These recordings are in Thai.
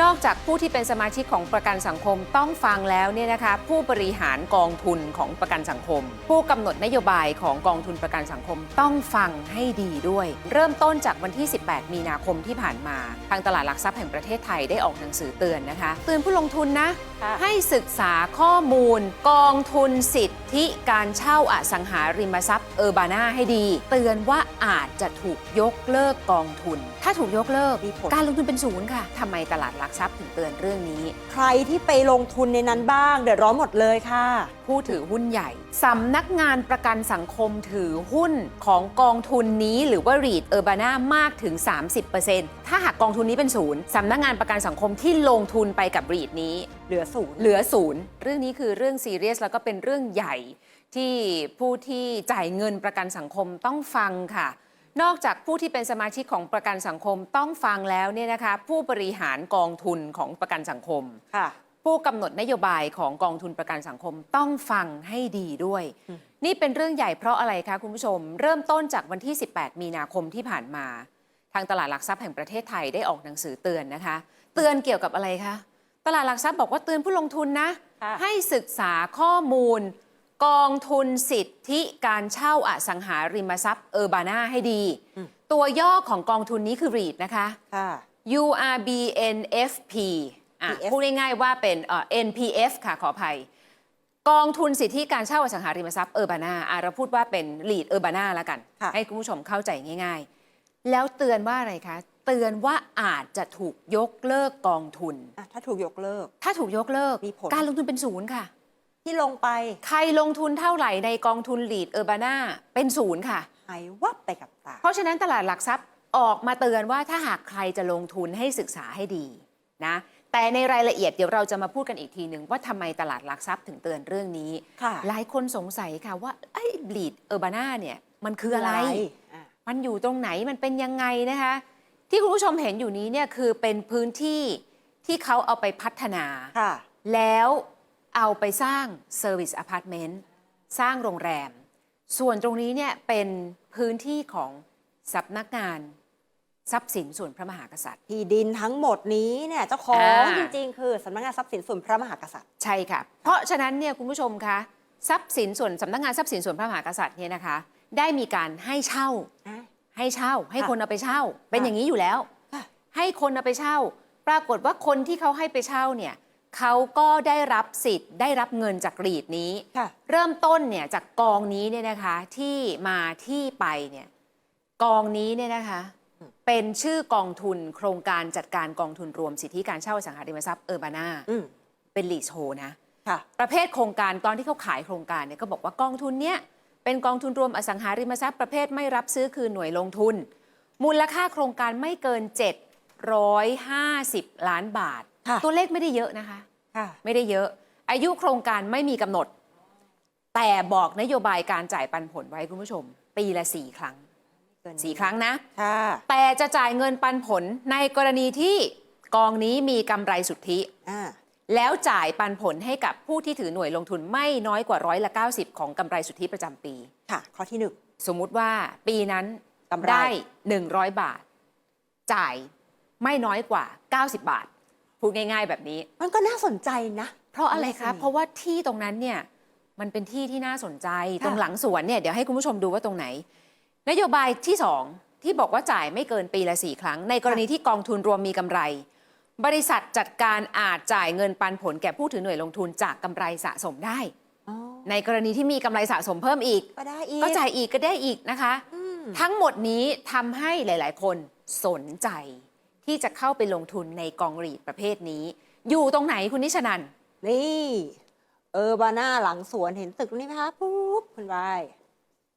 นอกจากผู้ที่เป็นสมาชิกของประกันสังคมต้องฟังแล้วเนี่ยนะคะผู้บริหารกองทุนของประกันสังคม ผู้กำหนดนโยบายของกองทุนประกันสังคมต้องฟังให้ดีด้วย เริ่มต้นจากวันที่ 18 มีนาคมที่ผ่านมา ทางตลาดหลักทรัพย์แห่งประเทศไทยได้ออกหนังสือเตือนนะคะเตือนผู้ลงทุนนะค่ะให้ศึกษาข้อมูล กองทุนสิทธิการเช่าอสังหาริมทรัพย์เออร์บานาให้ดี เตือนว่าอาจจะถูกยกเลิกกองทุน ถ้าถูกยกเลิกมีผลการลงทุนเป็นศูนย์ค่ะทำไมตลาดหลักทรัพย์ถึงเตือนเรื่องนี้ ใครที่ไปลงทุนในนั้นบ้าง เดือดร้อนหมดเลยค่ะ ผู้ถือหุ้นใหญ่สำนักงานประกันสังคมถือหุ้นของกองทุนนี้หรือว่า REIT เออร์บานามากถึง 30%ถ้าหากกองทุนนี้เป็นศูนย์สำนักงานประกันสังคมที่ลงทุนไปกับ REIT นี้ เหลือศูนย์เหลือศูนย์เรื่องนี้คือเรื่องซีเรียสแล้วก็เป็นเรื่องใหญ่ที่ผู้ที่จ่ายเงินประกันสังคมต้องฟังค่ะ นอกจากผู้ที่เป็นสมาชิกของประกันสังคมต้องฟังแล้วเนี่ยนะคะผู้บริหารกองทุนของประกันสังคม ค่ะ ผู้กำหนดนโยบายของกองทุนประกันสังคมต้องฟังให้ดีด้วย อืม นี่เป็นเรื่องใหญ่เพราะอะไรคะคุณผู้ชม เริ่มต้นจากวันที่ 18 มีนาคมที่ผ่านมา ทางตลาดหลักทรัพย์แห่งประเทศไทยได้ออกหนังสือเตือนนะคะ เตือนเกี่ยวกับอะไรคะตลาดหลักทรัพย์บอกว่าเตือนผู้ลงทุนนะ ค่ะ ให้ศึกษาข้อมูล กองทุนสิทธิการเช่าอสังหาริมทรัพย์เออร์บานาให้ดี ตัวย่อของกองทุนนี้คือ REIT นะคะ ค่ะ URBNFP อะ PF พูดง่ายๆว่าเป็นเอ่อ NPF ค่ะขออภัย กองทุนสิทธิการเช่าอสังหาริมทรัพย์เออร์บานาอะเราพูดว่าเป็น lead เออร์บานาแล้วกัน ค่ะ ให้คุณผู้ชมเข้าใจง่าย ๆ แล้วเตือนว่าอะไรคะ เตือนว่าอาจจะถูกยกเลิกกองทุน อะถ้าถูกยกเลิก ถ้าถูกยกเลิก มีผล การลงทุนเป็นศูนย์ค่ะ ที่ลงไปใครลงทุนเท่าไหร่ในกองทุน lead เออร์บานาเป็นศูนย์ค่ะ หายวับไปกับตา เพราะฉะนั้นตลาดหลักทรัพย์ออกมาเตือนว่าถ้าหากใครจะลงทุนให้ศึกษาให้ดีนะแต่ในรายละเอียดเดี๋ยวเราจะมาพูดกันอีกทีหนึ่งว่าทำไมตลาดหลักทรัพย์ถึงเตือนเรื่องนี้ ค่ะ หลายคนสงสัยค่ะว่าไอ้ลีดเออร์บานาเนี่ยมันคืออะไร อะมันอยู่ตรงไหนมันเป็นยังไงนะคะ ที่คุณผู้ชมเห็นอยู่นี้เนี่ยคือเป็นพื้นที่ที่เขาเอาไปพัฒนา ค่ะ แล้ว เอาไปสร้างเซอร์วิสอพาร์ตเมนต์สร้างโรงแรม ส่วนตรงนี้เนี่ยเป็นพื้นที่ของสำนักงานทรัพย์สินส่วนพระมหากษัตริย์ ที่ดินทั้งหมดนี้เนี่ยเจ้าของอ่า จริงๆ คือสำนักงานทรัพย์สินส่วนพระมหากษัตริย์ ใช่ค่ะ เพราะฉะนั้นเนี่ยคุณผู้ชมคะทรัพย์สินส่วนสำนักงานทรัพย์สินส่วนพระมหากษัตริย์เนี่ยนะคะ ได้มีการให้เช่าอะให้เช่า ให้ค่ะคนเอาไปเช่า เป็นค่ะอย่างนี้อยู่แล้ว ค่ะ ให้คนเอาไปเช่า ปรากฏว่าคนที่เขาให้ไปเช่าเนี่ย เขาก็ได้รับสิทธิ์ได้รับเงินจากรีดนี้ค่ะเริ่มต้นเนี่ยจากกองนี้เนี่ยนะคะที่มาที่ไปเนี่ยกองนี้เนี่ยนะคะอืมเป็นชื่อกองทุนโครงการจัดการกองทุนรวมสิทธิการเช่าอสังหาริมทรัพย์เออร์บานาอืมเป็นลีโชนะค่ะประเภทโครงการตอนที่เขาขายโครงการเนี่ยก็บอกว่ากองทุนเนี้ยเป็นกองทุนรวมอสังหาริมทรัพย์ประเภทไม่รับซื้อคือหน่วยลงทุน มูลค่าโครงการไม่เกิน 750 ล้านบาท ค่ะตัวเลขไม่ได้เยอะนะคะ ค่ะ ไม่ได้เยอะ อายุโครงการไม่มีกำหนด แต่บอกนโยบายการจ่ายปันผลไว้คุณผู้ชม ปีละสี่ครั้งสี่ครั้งนะ ค่ะ แต่จะจ่ายเงินปันผลในกรณีที่กองนี้มีกำไรสุทธิ อ่า แล้วจ่ายปันผลให้กับผู้ที่ถือหน่วยลงทุนไม่น้อยกว่าร้อยละ 90 ของกำไรสุทธิประจำปี ค่ะ ข้อที่หนึ่ง สมมุติว่าปีนั้นกำไร ได้ 100 บาท จ่ายไม่น้อยกว่า 90 บาท พูดง่ายๆแบบนี้ มันก็น่าสนใจนะ เพราะอะไรคะน่าสนใจเพราะว่าที่ตรงนั้นเนี่ยมันเป็นที่ที่น่าสนใจค่ะตรงหลังสวนเนี่ยเดี๋ยวให้คุณผู้ชมดูว่าตรงไหน นโยบายที่สองที่บอกว่าจ่ายไม่เกินปีละสี่ครั้ง ในกรณีที่กองทุนรวมมีกำไร บริษัทจัดการอาจจ่ายเงินปันผลแก่ผู้ถือหน่วยลงทุนจากกำไรสะสมได้อ๋อในกรณีที่มีกำไรสะสมเพิ่มอีก ก็ได้อีกก็จ่ายอีกก็ได้อีกนะคะอืมทั้งหมดนี้ทำให้หลาย ๆ คนสนใจ ที่จะเข้าไปลงทุนในกองรีดประเภทนี้ อยู่ตรงไหนคุณนิชนันนี่ เออบาน่าหลังสวนเห็นตึกตรงนี้ไหมคะปุ๊บคุณวาย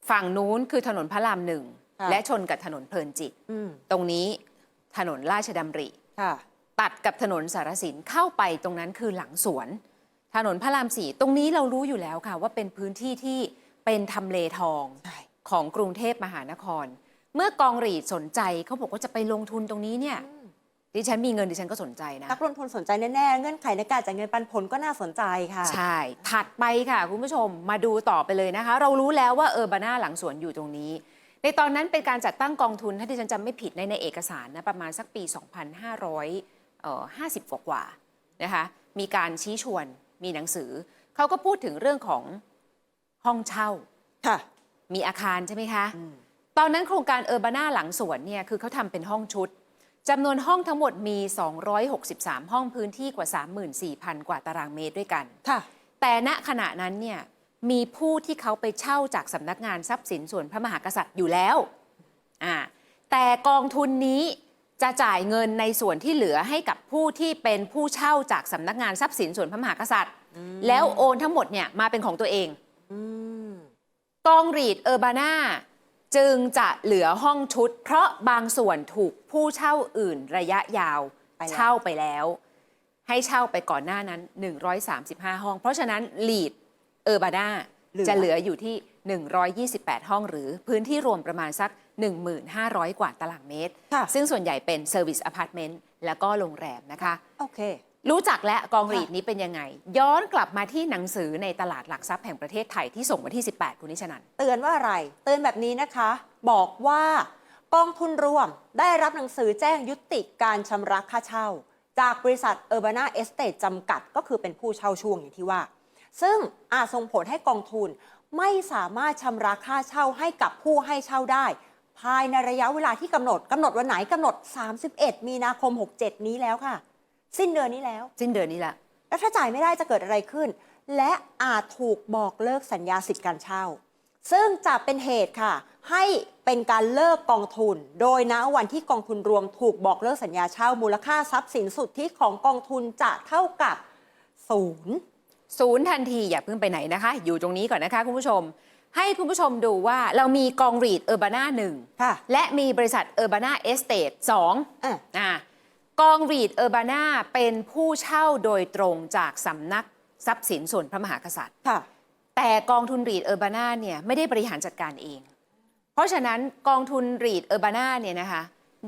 ฝั่งนู้นคือถนนพระรามหนึ่ง ค่ะ และชนกับถนนเพลินจิต อืมตรงนี้ถนนราชดำริ ค่ะ ตัดกับถนนสารสินเข้าไปตรงนั้นคือหลังสวน ถนนพระรามสี่ตรงนี้เรารู้อยู่แล้วค่ะ ว่าเป็นพื้นที่ที่เป็นทำเลทอง ใช่ ของกรุงเทพมหานคร เมื่อกองรีดสนใจเขาบอกว่าจะไปลงทุนตรงนี้เนี่ย ดิฉันมีเงินดิฉันก็สนใจนะ นักลงทุนสนใจแน่ๆ เงื่อนไขในการจ่ายเงินปันผลก็น่าสนใจค่ะ ใช่ ถัดไปค่ะ คุณผู้ชมมาดูต่อไปเลยนะคะ เรารู้แล้วว่าเออร์บาน่าหลังสวนอยู่ตรงนี้ ในตอนนั้นเป็นการจัดตั้งกองทุน ถ้าที่ฉันจำไม่ผิดในในเอกสารนะประมาณสักปี 2500เอ่อ50 กว่ากว่าๆนะคะมีการชี้ชวนมีหนังสือ เขาก็พูดถึงเรื่องของห้องเช่าค่ะ มีอาคารใช่ไหมคะอืมตอนนั้นโครงการเออร์บาน่าหลังสวนเนี่ยคือเขาทำเป็นห้องชุด จำนวนห้องทั้งหมดมี 263 ห้องพื้นที่กว่า 34,000 กว่าตารางเมตรด้วยกัน ค่ะ แต่ณขณะนั้นเนี่ยมีผู้ที่เขาไปเช่าจากสำนักงานทรัพย์สินส่วนพระมหากษัตริย์อยู่แล้วอ่าแต่กองทุนนี้จะจ่ายเงินในส่วนที่เหลือให้กับผู้ที่เป็นผู้เช่าจากสำนักงานทรัพย์สินส่วนพระมหากษัตริย์ แล้วโอนทั้งหมดเนี่ยมาเป็นของตัวเองอืมกองรีดเออร์บาน่า จึงจะเหลือห้องชุด เพราะบางส่วนถูกผู้เช่าอื่นระยะยาวไปแล้ว เช่าไปแล้ว ให้เช่าไปก่อนหน้านั้น 135 ห้อง เพราะฉะนั้นลีดเออร์บาน่าจะเหลืออยู่ที่ 128 ห้องหรือพื้นที่รวมประมาณสัก 1,500 กว่าตารางเมตร ค่ะ ซึ่งส่วนใหญ่เป็นเซอร์วิสอพาร์ตเมนต์แล้วก็โรงแรมนะคะ โอเค รู้จักและกองรีดค่ะนี้เป็นยังไง ย้อนกลับมาที่หนังสือในตลาดหลักทรัพย์แห่งประเทศไทยที่ส่งวันที่ 18 คุณนิชนันเตือนว่าอะไร เตือนแบบนี้นะคะ บอกว่ากองทุนรวมได้รับหนังสือแจ้งยุติการชำระค่าเช่า จากบริษัท Urbana Estate จำกัด ก็คือเป็นผู้เช่าช่วงอย่างที่ว่า ซึ่งอาจส่งผลให้กองทุนไม่สามารถชำระค่าเช่าให้กับผู้ให้เช่าได้ ภายในระยะเวลาที่กำหนดกำหนดวันไหนกำหนด 31 มีนาคม 67 นี้แล้วค่ะ สิ้นเดือนนี้แล้ว สิ้นเดือนนี้ละ แล้วถ้าจ่ายไม่ได้จะเกิดอะไรขึ้น และอาจถูกบอกเลิกสัญญาสิทธิ์การเช่า ซึ่งจะเป็นเหตุค่ะ ให้เป็นการเลิกกองทุน โดยณวันที่กองทุนรวมถูกบอกเลิกสัญญาเช่า มูลค่าทรัพย์สินสุทธิของกองทุนจะเท่ากับศูนย์ศูนย์ทันทีอย่าเพิ่งไปไหนนะคะ อยู่ตรงนี้ก่อนนะคะคุณผู้ชม ให้คุณผู้ชมดูว่าเรามีกองรีดเออร์บาน่าหนึ่งค่ะและมีบริษัทเออร์บาน่าเอสเตทสองอะอ่า กองรีดเออร์บาน่าเป็นผู้เช่าโดยตรงจากสำนักทรัพย์สินส่วนพระมหากษัตริย์ค่ะ แต่กองทุนรีดเออร์บาน่าเนี่ยไม่ได้บริหารจัดการเอง เพราะฉะนั้นกองทุนรีดเออร์บาน่าเนี่ยนะคะ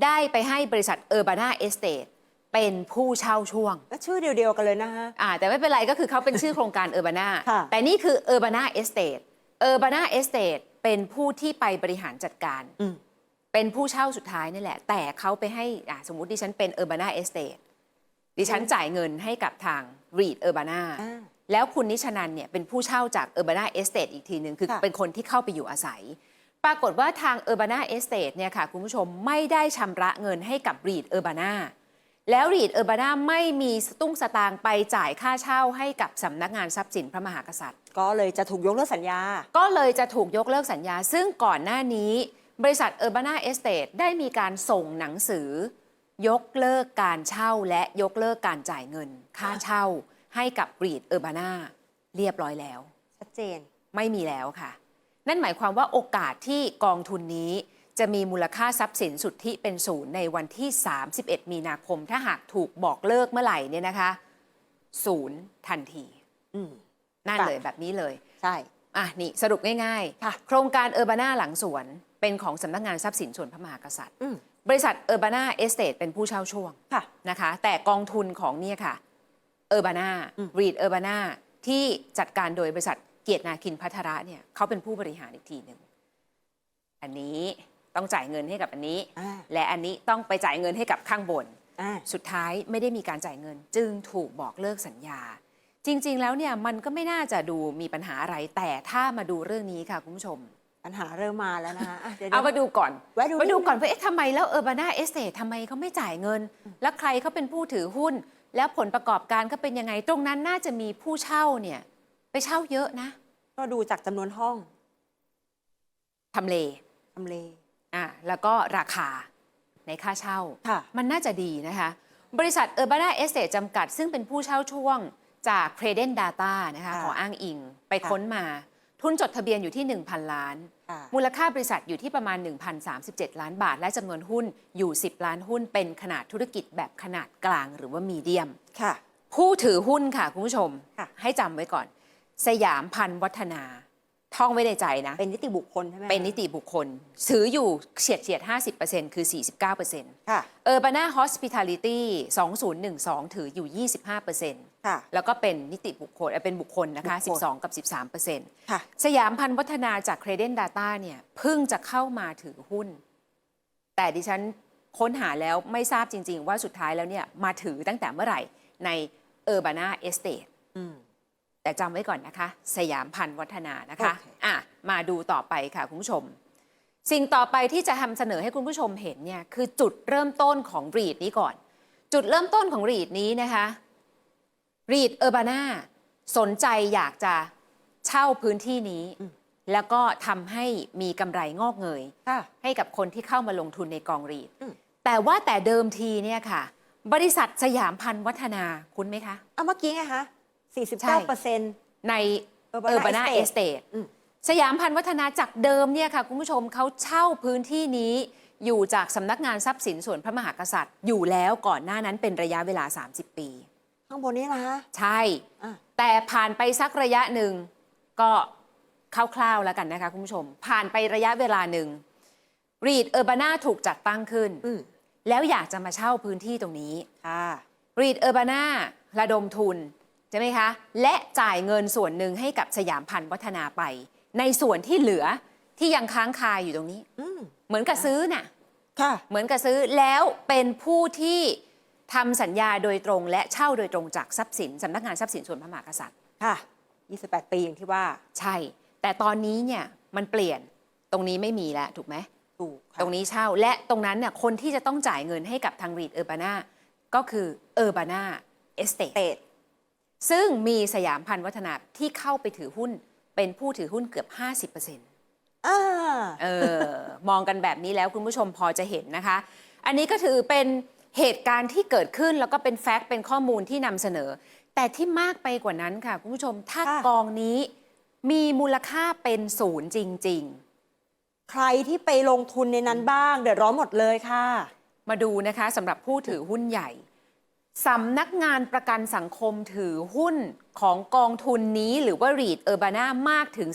ได้ไปให้บริษัทเออร์บาน่าเอสเตทเป็นผู้เช่าช่วงแล้วชื่อเดียวๆกันเลยนะคะอ่าแต่ไม่เป็นไรก็คือเขาเป็นชื่อโครงการเออร์บานาค่ะ แต่นี่คือเออร์บานาเอสเตทเออร์บานาเอสเตทเป็นผู้ที่ไปบริหารจัดการ อืม เป็นผู้เช่าสุดท้ายนี่แหละ แต่เขาไปให้อ่าสมมติดิฉันเป็นเออร์บานาเอสเตทดิฉันจ่ายเงินให้กับทางรีดเออร์บานาอ่า แล้วคุณนิชนันเนี่ยเป็นผู้เช่าจากเออร์บานาเอสเตทอีกทีหนึ่งคือค่ะ เป็นคนที่เข้าไปอยู่อาศัย ปรากฏว่าทางเออร์บานาเอสเตทเนี่ยค่ะคุณผู้ชมไม่ได้ชำระเงินให้กับรีดเออร์บานาแล้วรีดเออร์บานาไม่มีสตุ้งสตางค์ไปจ่ายค่าเช่าให้กับสำนักงานทรัพย์สินพระมหากษัตริย์ ก็เลยจะถูกยกเลิกสัญญา ก็เลยจะถูกยกเลิกสัญญา ซึ่งก่อนหน้านี้ บริษัท Urbana Estate ได้มีการส่งหนังสือ ยกเลิกการเช่าและยกเลิกการจ่ายเงิน ค่าเช่าให้กับรีดเออร์บานาเรียบร้อยแล้ว ชัดเจนไม่มีแล้วค่ะ นั่นหมายความว่าโอกาสที่กองทุนนี้จะมีมูลค่าทรัพย์สินสุทธิเป็นศูนย์ในวันที่ 31 มีนาคม ถ้าหากถูกบอกเลิกเมื่อไหร่เนี่ยนะคะศูนย์ทันทีอืมนั่นค่ะเลยแบบนี้เลย ใช่ อะนี่สรุปง่ายค่ะๆโครงการเออร์บานาหลังสวน เป็นของสำนักงานทรัพย์สินส่วนพระมหากษัตริย์อืมบริษัทเออร์บานาเอสเตทเป็นผู้เช่าช่วงค่ะนะคะ แต่กองทุนของเนี่ยค่ะเออร์บานาอืมรีดเออร์บานาที่จัดการโดยบริษัทเกียรตินาคินพัทระเนี่ยเขาเป็นผู้บริหารอีกทีหนึ่งอันนี้ต้องจ่ายเงินให้กับอันนี้อ่าและอันนี้ต้องไปจ่ายเงินให้กับข้างบนอ่าสุดท้ายไม่ได้มีการจ่ายเงิน จึงถูกบอกเลิกสัญญา จริง ๆ แล้วเนี่ยมันก็ไม่น่าจะดูมีปัญหาอะไรแต่ถ้ามาดูเรื่องนี้ค่ะคุณผู้ชม ปัญหาเริ่มมาแล้วนะคะอะดี๋ยวเอามาดูก่อนแวะดูมาดูนิดนึงก่อนว่าเอ๊ะทำไมแล้วเออร์บานาเอสเตททำไมเขาไม่จ่ายเงิน แล้วใครเขาเป็นผู้ถือหุ้น แล้วผลประกอบการก็เป็นยังไง ตรงนั้นน่าจะมีผู้เช่าเนี่ยไปเช่าเยอะนะก็ดูจากจำนวนห้องทำเลทำเล อะแล้วก็ราคาในค่าเช่า ค่ะ มันน่าจะดีนะคะ บริษัท Urbana Estate จำกัดซึ่งเป็นผู้เช่าช่วงจาก Credent Data นะคะค่ะขออ้างอิงไปค่ะ ค้นมา ทุนจดทะเบียนอยู่ที่ 1,000 ล้านค่ะมูลค่าบริษัทอยู่ที่ประมาณ 1,037 ล้านบาท และจำนวนหุ้นอยู่ 10 ล้านหุ้น เป็นขนาดธุรกิจแบบขนาดกลางหรือว่ามีเดียมค่ะ ผู้ถือหุ้นค่ะ คุณผู้ชมค่ะให้จำไว้ก่อน สยามพันธ์วัฒนาท่องไว้ในใจนะ เป็นนิติบุคคลใช่ไหมเป็นนิติบุคคลซื้ออยู่เฉียดเฉียดๆ50%คือ 49%ค่ะเออร์บานาฮอสพิทาลิตี้2012 ถืออยู่ 25% ค่ะแล้วก็เป็นนิติบุคคลเอ่อเป็นบุคคลนะคะ บุคคล 12 กับ 13%ค่ะ สยามพันธ์วัฒนาจาก Credent Data เนี่ยเพิ่งจะเข้ามาถือหุ้น แต่ดิฉันค้นหาแล้วไม่ทราบจริง ๆ ว่าสุดท้ายแล้วเนี่ยมาถือตั้งแต่เมื่อไหร่ในเออร์บานาเอสเต e อืม แต่จำไว้ก่อนนะคะ สยามพันธ์วัฒนานะคะโอเค อะมาดูต่อไปค่ะคุณผู้ชม สิ่งต่อไปที่จะทำเสนอให้คุณผู้ชมเห็นเนี่ยคือจุดเริ่มต้นของรีดนี้ก่อน จุดเริ่มต้นของรีดนี้นะคะ รีดเออร์บานาสนใจอยากจะเช่าพื้นที่นี้ แล้วก็ทำให้มีกำไรงอกเงย ค่ะ ให้กับคนที่เข้ามาลงทุนในกองรีด อืม แต่ว่าแต่เดิมทีเนี่ยค่ะ บริษัทสยามพันธ์วัฒนาคุ้นไหมคะ เอาเมื่อกี้ไงคะใช่49เปอร์เซ็นต์ ใน Urbana เออร์บานาเอส Estate เตอืม สยามพันธ์วัฒนาจากเดิมเนี่ยค่ะ คุณผู้ชมเขาเช่าพื้นที่นี้ อยู่จากสำนักงานทรัพย์สินส่วนพระมหากษัตริย์ อยู่แล้วก่อนหน้านั้นเป็นระยะเวลา 30 ปี ข้างบนนี้นะคะ ใช่ อะ แต่ผ่านไปสักระยะหนึ่งก็คร่าวๆแล้วกันนะคะคุณผู้ชม ผ่านไประยะเวลาหนึ่งรีดเออร์บานาถูกจัดตั้งขึ้น อืมแล้วอยากจะมาเช่าพื้นที่ตรงนี้ ค่ะ รีดเออร์บานาระดมทุน ใช่ไหมคะ และจ่ายเงินส่วนหนึ่งให้กับสยามพันธ์วัฒนาไป ในส่วนที่เหลือที่ยังค้างคาอยู่ตรงนี้ อืมเหมือนกับซื้อน่ะ ค่ะ เหมือนกับซื้อแล้วเป็นผู้ที่ ทำสัญญาโดยตรง และเช่าโดยตรงจากทรัพย์สินสำนักงานทรัพย์สินส่วนพระมหากษัตริย์ค่ะ 28 ปีอย่างที่ว่าใช่ แต่ตอนนี้เนี่ยมันเปลี่ยนตรงนี้ไม่มีแล้วถูกไหมถูกค่ะตรงนี้เช่าและตรงนั้นเนี่ยคนที่จะต้องจ่ายเงินให้กับทางรีดเออร์บานาก็คือเออร์บานาเอสเตเตดซึ่งมีสยามพันธ์วัฒนาที่เข้าไปถือหุ้นเป็นผู้ถือหุ้นเกือบ 50%อ่า เออ มองกันแบบนี้แล้วคุณผู้ชมพอจะเห็นนะคะ อันนี้ก็ถือเป็น เหตุการณ์ที่เกิดขึ้นแล้วก็เป็นแฟกต์เป็นข้อมูลที่นำเสนอ แต่ที่มากไปกว่านั้นค่ะ คุณผู้ชมถ้ากองนี้มีมูลค่าเป็นศูนย์จริงๆใครที่ไปลงทุนในนั้นบ้าง เดือดร้อนหมดเลยค่ะมาดูนะคะสำหรับผู้ถือหุ้นใหญ่สำนักงานประกันสังคมถือหุ้นของกองทุนนี้หรือว่า REIT Urbana มากถึง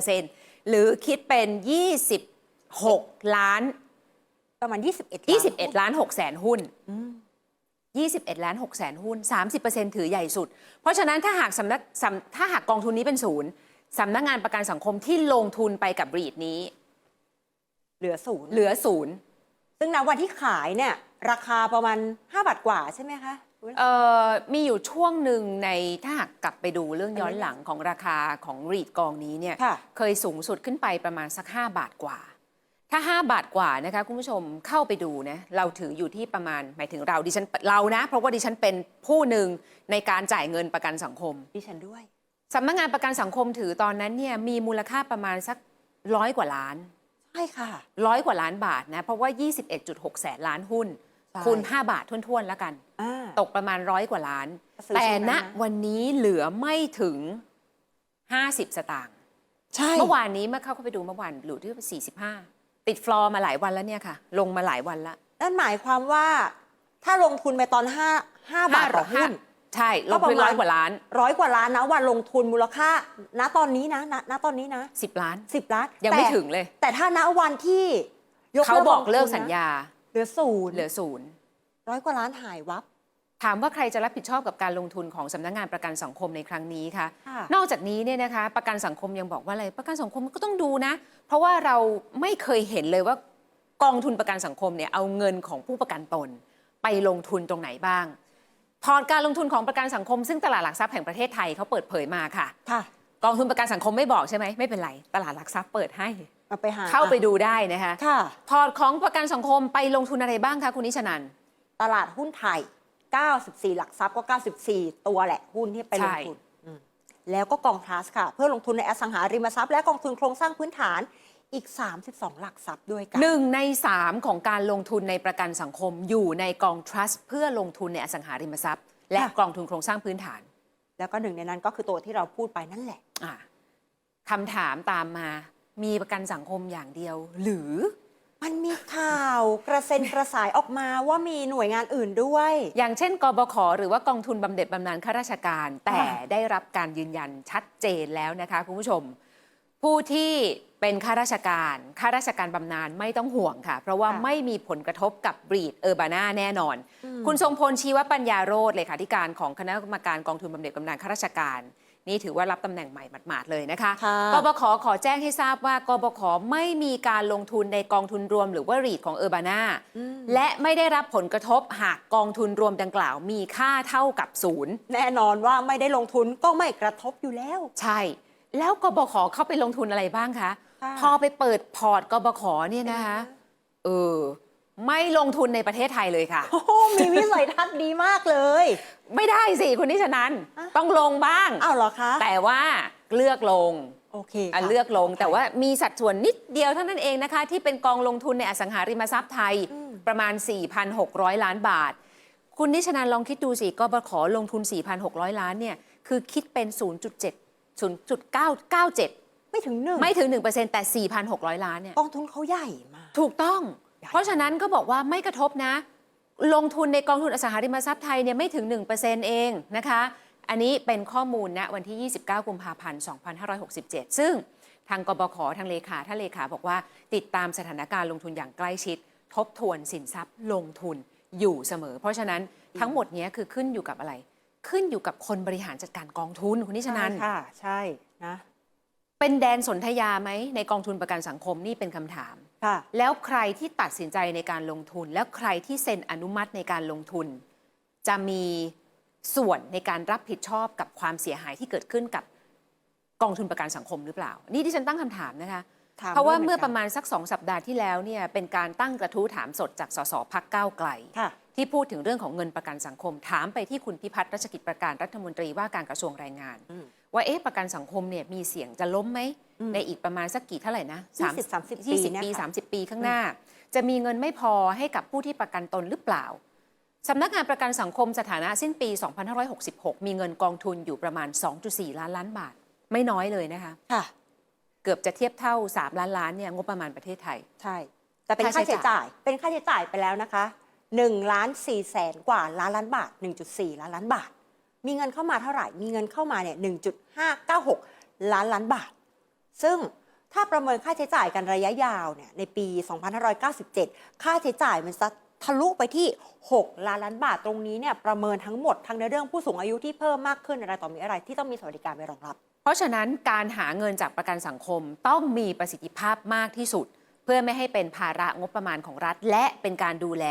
30%หรือคิดเป็น 26 ล้าน ประมาณ 21 21 ล้าน6แสนหุ้นอืม21 ล้าน6แสนหุ้น 30%ถือใหญ่สุด เพราะฉะนั้นถ้าหากสำนักสำถ้าหากกองทุนนี้เป็นศูนย์สำนักงานประกันสังคมที่ลงทุนไปกับ REIT นี้ เหลือศูนย์เหลือศูนย์ซึ่งณวันที่ขายเนี่ยราคาประมาณ 5 บาทกว่าใช่ไหมคะเอ่อมีอยู่ช่วงหนึ่งในถ้าหากกลับไปดูเรื่องย้อนหลังของราคาของรีดกองนี้เนี่ยค่ะเคยสูงสุดขึ้นไปประมาณสัก 5 บาทกว่า ถ้า 5 บาทกว่านะคะคุณผู้ชมเข้าไปดูนะเราถืออยู่ที่ประมาณหมายถึงเราดิฉันเรานะ เพราะว่าดิฉันเป็นผู้หนึ่งในการจ่ายเงินประกันสังคมดิฉันด้วยสำนักงานประกันสังคมถือตอนนั้นเนี่ยมีมูลค่าประมาณสักร้อยกว่าล้านใช่ค่ะร้อยกว่าล้านบาทนะเพราะว่า 21.6 แสนล้านหุ้นใช่คูณ 5 บาทท้วนๆแล้วกันอ่าตกประมาณร้อยกว่าล้านซื้อแต่ช่วงนั้ณนนะวันนี้เหลือไม่ถึง 50 สตางค์ใช่เมื่อวานนี้เมื่อเข้าไปดูเมื่อวานเหลือที่45 ติดฟลอร์มาหลายวันแล้วเนี่ยค่ะ ลงมาหลายวันละนั่นหมายความว่า ถ้าลงทุนไปตอน5 5บาทต่อหุ้น ใช่ลก็งประไปมาณร้อยกว่าล้าน ร้อยกว่าล้านนะวันลงทุนมูลค่า ณตอนนี้นะณณตอนนี้นะ10 ล้าน10ล้านยังไม่แต่ถึงเลย แต่ถ้าณวันที่ยกเขาเลิกบอกงทุนเลิกนะสัญญา เหลือศูนย์เหลือศูนย์ร้อยกว่าล้านหายวับ ถามว่าใครจะรับผิดชอบกับการลงทุนของสำนักงานประกันสังคมในครั้งนี้คะค่ะนอกจากนี้เนี่ยนะคะประกันสังคมยังบอกว่าอะไรประกันสังคมก็ต้องดูนะ เพราะว่าเราไม่เคยเห็นเลยว่ากองทุนประกันสังคมเนี่ยเอาเงินของผู้ประกันตน ไปลงทุนตรงไหนบ้างพอร์ตการลงทุนของประกันสังคม ซึ่งตลาดหลักทรัพย์แห่งประเทศไทยเขาเปิดเผยมาค่ะค่ะกองทุนประกันสังคมไม่บอกใช่ไหมไม่เป็นไร ตลาดหลักทรัพย์เปิดให้เอาไปหาเข้าไปดูได้นะคะค่ะพอร์ตของประกันสังคมไปลงทุนอะไรบ้างคะคุณนิชนันตลาดหุ้นไทย 94 หลักทรัพย์ก็ 94 ตัวแหละหุ้นที่ไปลงทุนอืมแล้วก็กองทรัสค่ะ เพื่อลงทุนในอสังหาริมทรัพย์และกองทุนโครงสร้างพื้นฐานอีก 32 หลักทรัพย์ด้วยกันหนึ่งในสามของการลงทุนในประกันสังคมอยู่ในกอง trust เพื่อลงทุนในอสังหาริมทรัพย์ และค่ะกองทุนโครงสร้างพื้นฐาน แล้วก็หนึ่งในนั้นก็คือตัวที่เราพูดไปนั่นแหละอะคำถามตามมา มีประกันสังคมอย่างเดียว หรือมันมีข่าว กระเซ็นกระสายออกมาว่ามีหน่วยงานอื่นด้วย อย่างเช่น กบขหรือว่ากองทุนบำเหน็จบำนาญข้าราชการ แต่ได้รับการยืนยันชัดเจนแล้วนะคะคุณผู้ชม ผู้ที่เป็นข้าราชการข้าราชการบำนาญไม่ต้องห่วงค่ะ เพราะว่าค่ะไม่มีผลกระทบกับบรีดเออร์บานาแน่นอนอืมคุณทรงพลชีวปัญญาโรธเลขาธิการของคณะกรรมการกองทุนบำเหน็จบำนาญข้าราชการ นี่ถือว่ารับตำแหน่งใหม่หมาดๆเลยนะคะค่ะกบขขอแจ้งให้ทราบว่ากบขไม่มีการลงทุนในกองทุนรวมหรือว่ารีดของเออร์บานาอืมและไม่ได้รับผลกระทบหากกองทุนรวมดังกล่าว มีค่าเท่ากับศูนย์แน่นอนว่าไม่ได้ลงทุนก็ไม่กระทบอยู่แล้ว ใช่ แล้วกบขเข้าไปลงทุนอะไรบ้างคะค่ะพอไปเปิดพอร์ตกบขเนี่ยนะคะเออไม่ลงทุนในประเทศไทยเลยค่ะ โอ้โหมีวิสัยทัศน์ดีมากเลย ไม่ได้สิคุณนิชนันอะ ต้องลงบ้าง อ้าวเหรอคะ แต่ว่าเลือกลงโอเคอะค่ะ เลือกลง แต่ว่ามีสัดส่วนนิดเดียวเท่านั้นเองนะคะ ที่เป็นกองลงทุนในอสังหาริมทรัพย์ไทยอืม ประมาณ 4,600 ล้านบาท คุณนิชนันลองคิดดูสิกบขลงทุน 4,600 ล้านเนี่ยคือคิดเป็น 0.7 0.997 ไม่ถึงหนึ่งไม่ถึง 1%แต่ 4,600 ล้านเนี่ย กองทุนเขาใหญ่มาก ถูกต้องใหญ่เพราะฉะนั้นก็บอกว่าไม่กระทบนะ ลงทุนในกองทุนอสังหาริมทรัพย์ไทยเนี่ยไม่ถึง 1%เองนะคะ อันนี้เป็นข้อมูลณวันที่ 29 กุมภาพันธ์ 2567 ซึ่งทางกบขทางเลขาท่านเลขาบอกว่าติดตามสถานการณ์ลงทุนอย่างใกล้ชิด ทบทวนสินทรัพย์ลงทุนอยู่เสมอ เพราะฉะนั้นทั้งหมดเนี้ยคือขึ้นอยู่กับอะไร ขึ้นอยู่กับคนบริหารจัดการกองทุนคุณนิชนันใช่ค่ะ ใช่นะเป็นแดนสนธยาไหมในกองทุนประกันสังคมนี่เป็นคำถาม ค่ะ แล้วใครที่ตัดสินใจในการลงทุน แล้วใครที่เซ็นอนุมัติในการลงทุน จะมีส่วนในการรับผิดชอบกับความเสียหายที่เกิดขึ้นกับกองทุนประกันสังคมหรือเปล่า นี่ที่ฉันตั้งคำถามนะคะถามเพราะว่าด้วยเหมืเมื่ออนกันประมาณสักสองสัปดาห์ที่แล้วเนี่ยเป็นการตั้งกระทู้ถามสดจากสสพักก้าวไกลค่ะที่พูดถึงเรื่องของเงินประกันสังคม ถามไปที่คุณพิพัฒน์รัชกิจประการรัฐมนตรีว่าการกระทรวงแรงงานอืม ว่าเอ๊ะประกันสังคมเนี่ยมีเสียงจะล้มไหมอืมในอีกประมาณสักกี่เท่าไหร่นะ20 30ยี่สิบปีปีเนี่ยค่ะสามสิบปีข้างหน้า จะมีเงินไม่พอให้กับผู้ที่ประกันตนหรือเปล่าสำนักงานประกันสังคมสถานะสิ้นปี 2566 มีเงินกองทุนอยู่ประมาณ 2.4 ล้านล้านบาท ไม่น้อยเลยนะคะค่ะเกือบจะเทียบเท่า 3 ล้านล้านเนี่ยงบประมาณประเทศไทย ใช่ แต่เป็นค่าค่าใช้ใช้จ่าย เป็นค่าใช้จ่ายไปแล้วนะคะ1ล้าน4แสนกว่าล้านล้านบาท 1.4 ล้านล้านบาท มีเงินเข้ามาเท่าไหร่ มีเงินเข้ามาเนี่ย1.596 ล้านล้านบาท ซึ่งถ้าประเมินค่าใช้จ่ายกันระยะยาวเนี่ยในปี 2597 ค่าใช้จ่ายมันจะทะลุไปที่ 6 ล้านล้านบาทตรงนี้เนี่ยประเมินทั้งหมดทั้งในเรื่องผู้สูงอายุที่เพิ่มมากขึ้นอะไรต่อมีอะไรที่ต้องมีสวัสดิการไปรองรับ เพราะฉะนั้นการหาเงินจากประกันสังคมต้องมีประสิทธิภาพมากที่สุด เพื่อไม่ให้เป็นภาระงบประมาณของรัฐ และเป็นการดูแล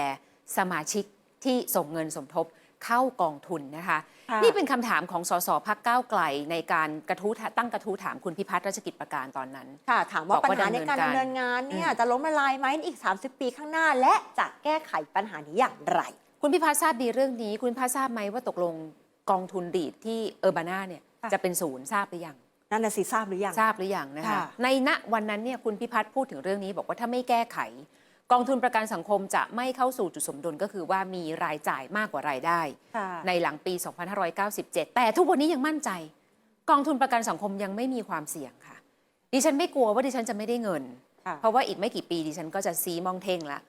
สมาชิกที่ส่งเงินสมทบ เข้ากองทุนนะคะค่ะนี่เป็นคำถามของสสพักก้าวไกลในการกระทู้ตั้งกระทู้ถามคุณพิพัฒน์รัชกิจประการตอนนั้น ค่ะ ถามว่าบอกปัญว่าหาในการดำดำเนิเนินนการงานเนี่ยอืมจะล้มละลายไหมในอีก 30 ปีข้างหน้า และจะแก้ไขปัญหานี้อย่างไร คุณพิพัฒน์ทราบดีเรื่องนี้ คุณพิพัฒน์ทราบไหมว่าตกลงกองทุนดีดที่เออร์บานาเนี่ยค่ะ จะเป็นศูนย์ทราบหรือยัง นั่นน่ะสิทราบหรือยัง ทราบหรือยังนะคะ ค่ะ ในณวันนั้นเนี่ยคุณพิพัฒน์พูดถึงเรื่องนี้บอกว่าถ้าไม่แก้ไข กองทุนประกันสังคมจะไม่เข้าสู่จุดสมดุลก็คือว่ามีรายจ่ายมากกว่ารายได้ค่ะในหลังปี 2597 แต่ทุกวันนี้ยังมั่นใจ กองทุนประกันสังคมยังไม่มีความเสี่ยงค่ะ ดิฉันไม่กลัวว่าดิฉันจะไม่ได้เงินค่ะเพราะว่าอีกไม่กี่ปีดิฉันก็จะซีมองเท่งละ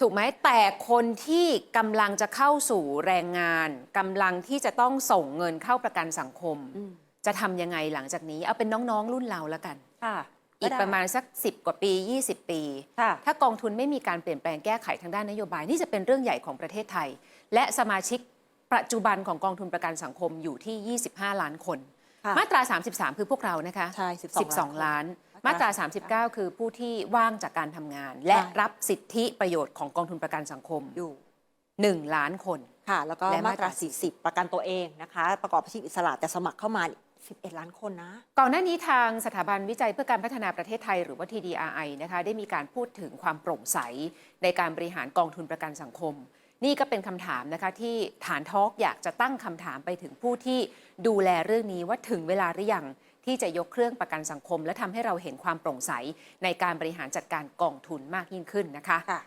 ถูกไหมแต่คนที่กำลังจะเข้าสู่แรงงานกำลังที่จะต้องส่งเงินเข้าประกันสังคมอืมจะทำยังไงหลังจากนี้ เอาเป็นน้องๆรุ่นเราแล้วกันค่ะ อีกประมาณสัก 10 กว่าปี 20 ปีค่ะถ้ากองทุนไม่มีการเปลี่ยนแปลงแก้ไขทางด้านนโยบาย นี่จะเป็นเรื่องใหญ่ของประเทศไทย และสมาชิกปัจจุบันของกองทุนประกันสังคมอยู่ที่ 25 ล้านคนค่ะมาตรา 33 คือพวกเรานะคะใช่12 12ล้าน มามาตตรารา 39 คือผู้ที่ว่างจากการทำงาน และใช่รับสิทธิประโยชน์ของกองทุนประกันสังคมอยู่1ล้านคนค่ะแล้วก็และมามาตตรารา 40 ประกันตัวเองนะคะ ประกอบอาชีพอิสระแต่สมัครเข้ามานี่ 11 ล้านคนนะ ก่อนหน้านี้ทางสถาบันวิจัยเพื่อการพัฒนาประเทศไทยหรือว่า TDRI นะคะได้มีการพูดถึงความโปร่งใส ในการบริหารกองทุนประกันสังคม นี่ก็เป็นคำถามนะคะที่ฐานทอล์กอยากจะตั้งคำถามไปถึงผู้ที่ดูแลเรื่องนี้ว่าถึงเวลาหรือยังที่จะยกเครื่องประกันสังคม และทำให้เราเห็นความโปร่งใสในการบริหารจัดการกองทุนมากยิ่งขึ้นนะคะค่ะ